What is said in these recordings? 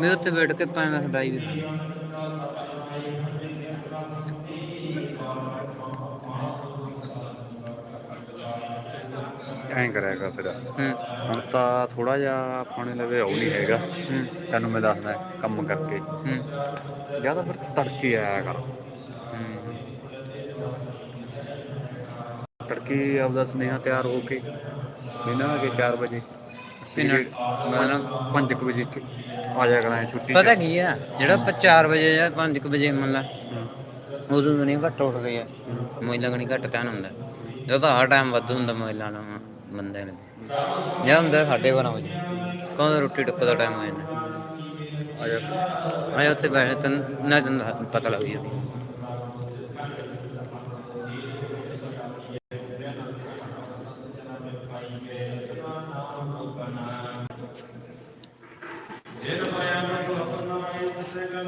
ਮੈਂ ਉੱਥੇ ਬੈਠ ਕੇ ਤਾਂ ਮੈਂ ਖਦਾਈ ਵੀ ਐਂ ਕਰੇਗਾ ਫਿਰ ਹੁਣ ਤਾਂ ਥੋੜਾ ਜਿਹਾ ਆਪਣੇ ਲਵੇ ਉਹ ਨਹੀਂ ਹੈਗਾ ਤੈਨੂੰ ਮੈਂ ਦੱਸਦਾ ਕੰਮ ਕਰਕੇ ਜਿਆਦਾ ਫਿਰ ਤੜਕੀ ਆਇਆ ਕਰ ਤੜਕੀ ਆਪਦਾ ਸੁਨੇਹਾ ਤਿਆਰ ਹੋ ਕੇ ਇਹਨਾਂ ਕੇ 4 ਵਜੇ ਤੇ ਨਾ- 5 ਵਜੇ ਆ ਜਾ ਕਰਾਂ ਛੁੱਟੀ ਪਤਾ ਕੀ ਆ ਜਿਹੜਾ 4 ਵਜੇ ਜਾਂ 5 ਵਜੇ ਮੰਨ ਲਾ ਉਦੋਂ ਦੁਨੀਆ ਘੱਟ ਉੱਠ ਗਈ ਆ ਮੋਈ ਲੱਗਣੀ ਘੱਟ ਤਾਂ ਹੁੰਦਾ ਜਦੋਂ ਹਰ ਟਾਈਮ ਵੱਧ ਹੁੰਦਾ ਮੋਈ ਲਾਣਾ ਬੰਦੇ ਨੇ ਜਾਂ ਹੁੰਦਾ 12:30 ਵਜੇ ਕਹਿੰਦਾ ਰੋਟੀ ਟੁੱਕ ਦਾ ਟਾਈਮ ਹੋ ਜਾਂਦਾ ਆ ਜਾ ਆਇਆ ਉੱਥੇ ਬੈਠੇ ਤਾਂ ਨਾ ਤੈਨੂੰ ਪਤਾ ਲੱਗ ਜਾਂਦਾ ਅਰੇ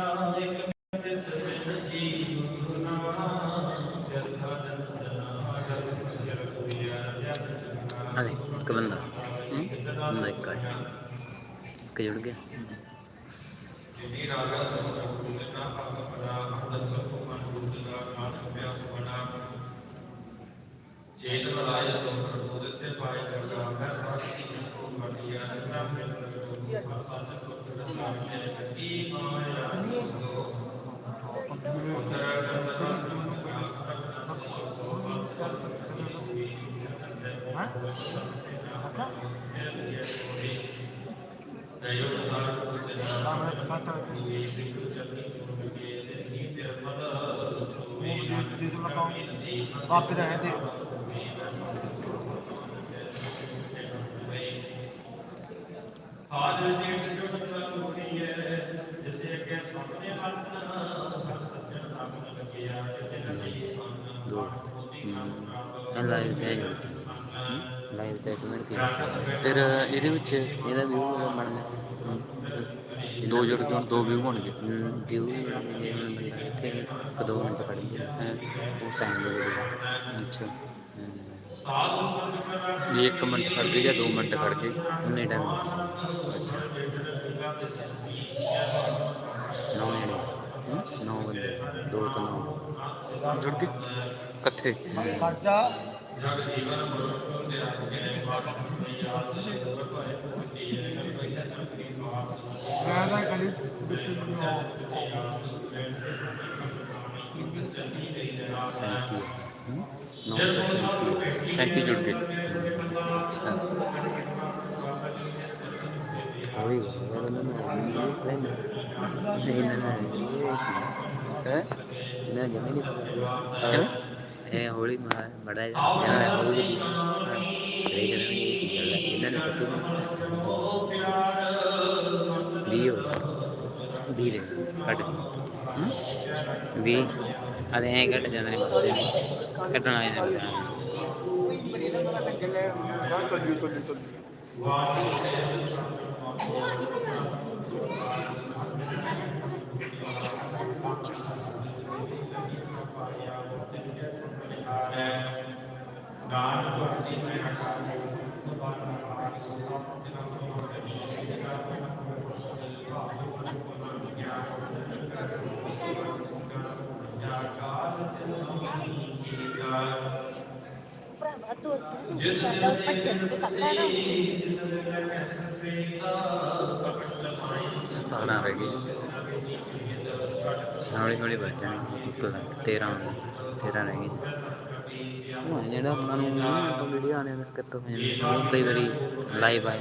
ਇੱਕ ਬੰਦਾ ਬੰਦਾ ਇੱਕ ਆਇਆ ਇੱਕ ਜੁੜ ਗਿਆ ਜੀ ਰਾਗਾ ਸੰਸਕ੍ਰਿਤ ਦੇ ਨਾਮ ਪਰਮਪਰਾ ਅੰਦਰ ਸਰਪਮਨ ਗੁਰਦੁਆਰਾ ਨਾਥ ਅਭਿਆਸ ਬਣਾ ਚੇਤਨ ਰਾਜ ਸੰਸਕ੍ਰਿਤ ਦੇ ਪਾਏ ਕਰਦਾ ਹੈ آپ دیکھیں आज जेट जुट कर उठी है जिसे के सपने मरना हर सज्जन तक न किया जिसे नदी ਪਾਣਾ ਲਾਈਵ ਤੇ ਲਾਈਵ ਤੇ ਕਮੈਂਟ ਕੀ ਫਿਰ ਇਹਦੇ ਵਿੱਚ ਇਹਦਾ ਵੀਊ ਬਣਨਾ ਦੋ ਜੁੜ ਕੇ ਹੁਣ ਦੋ ਵੀਊ ਬਣਗੇ ਵੀਊ ਬਣਨਗੇ ਇੱਥੇ ਇੱਕ ਦੋ ਮਿੰਟ ਪੜੀਏ ਉਹ ਟਾਈਮ ਲੱਗੇਗਾ ਅੱਛਾ ایک منٹ کھڑ گئی یا دو منٹ کٹ گے اٹم نو نو نو بجے دوڑ گا शक्ति जुड़ गई ಹೋಳಿ ಮಡ ಹೋಗಿ ಬೇಗ ನನಗೆ ಇನ್ನೂ ಬಿಯೋ ਵੀਹ ਲੈ ਕੱਟ ਦੀ ਵੀ ਅਰੇ ਐ ਘਟ ਜਾਂਦੇ ਨੇ ਬੰਦੇ ਨੇ ਕੱਟਣ ਆ ਜਾਂਦੇ ਨੇ ਦਾਨ ਕਰਨੀ ਮੈਂ ਹਟਾ ਦੇ ستارہ تیرہ تیرہ رہی ویڈیو آنے کئی بار لائف آئے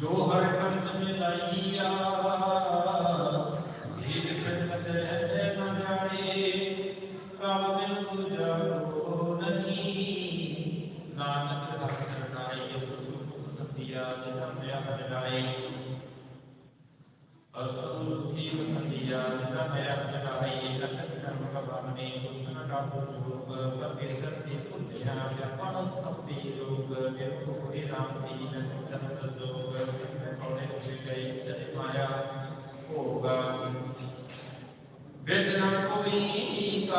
جو ہر پنت میں لائی ਸਤਿ ਸ੍ਰੀ ਅਕਾਲ ਪ੍ਰੋਫੈਸਰ ਜੀ ਪੁੱਛਣਾ ਕਿ ਆਪਾਂ ਸਭ ਦੇ ਲੋਕ ਦੇਖੋ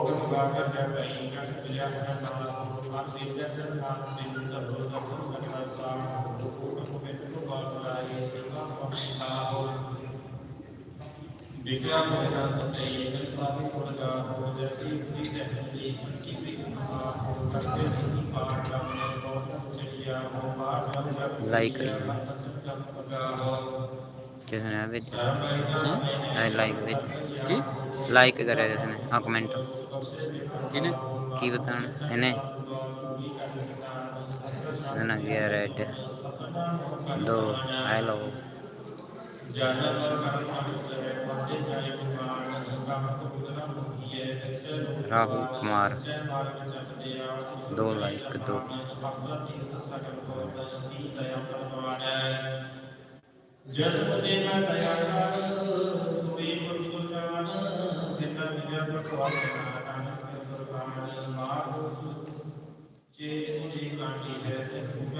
لائک لائک لائک کرے جس نے کمنٹ ਕਿਨੇ ਕੀ ਬਤਾਣ ਇਹਨੇ ਸੁਣਾ ਗਿਆ ਰੈਡ दो हेलो राहुल कुमार दो लाइक दो जस